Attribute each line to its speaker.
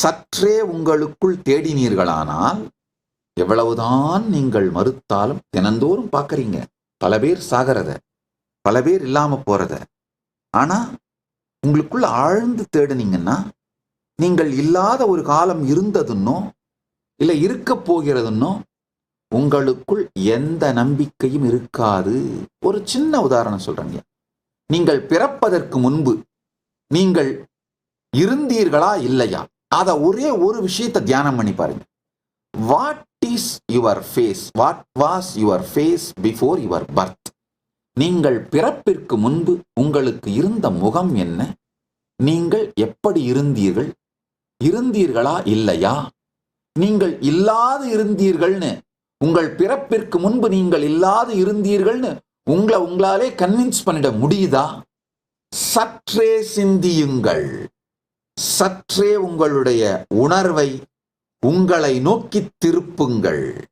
Speaker 1: சற்றே உங்களுக்குள் தேடினீர்களானால் எவ்வளவுதான் நீங்கள் மறுத்தாலும் தினந்தோறும் பார்க்குறீங்க. பல பேர் சாகிறத பல பேர் இல்லாமல் போகிறத ஆனால் உங்களுக்குள்ள ஆழ்ந்து தேடுனீங்கன்னா நீங்கள் இல்லாத ஒரு காலம் இருந்ததுன்னோ இல்லை இருக்க போகிறதுன்னோ உங்களுக்குள் எந்த நம்பிக்கையும் இருக்காது. ஒரு சின்ன உதாரணம் சொல்கிறேங்க நீங்கள் பிறப்பதற்கு முன்பு நீங்கள் இருந்தீர்களா இல்லையா? அதை ஒரே ஒரு விஷயத்தை தியானம் பண்ணி பாருங்க. What is your face what was your face before your birth நீங்கள் பிறப்பிற்கு முன்பு உங்களுக்கு இருந்த முகம் என்ன? நீங்கள் எப்படி இருந்தீர்கள்? இருந்தீர்களா இல்லையா? நீங்கள் இல்லாது இருந்தீர்கள்னு உங்கள் பிறப்பிற்கு முன்பு நீங்கள் இல்லாது இருந்தீர்கள்னு உங்களை உங்களாலே கன்வின்ஸ் பண்ணிட முடியுதா? சற்றே சிந்தியுங்கள். சற்றே உங்களுடைய உணர்வை உங்களை நோக்கி திருப்புங்கள்.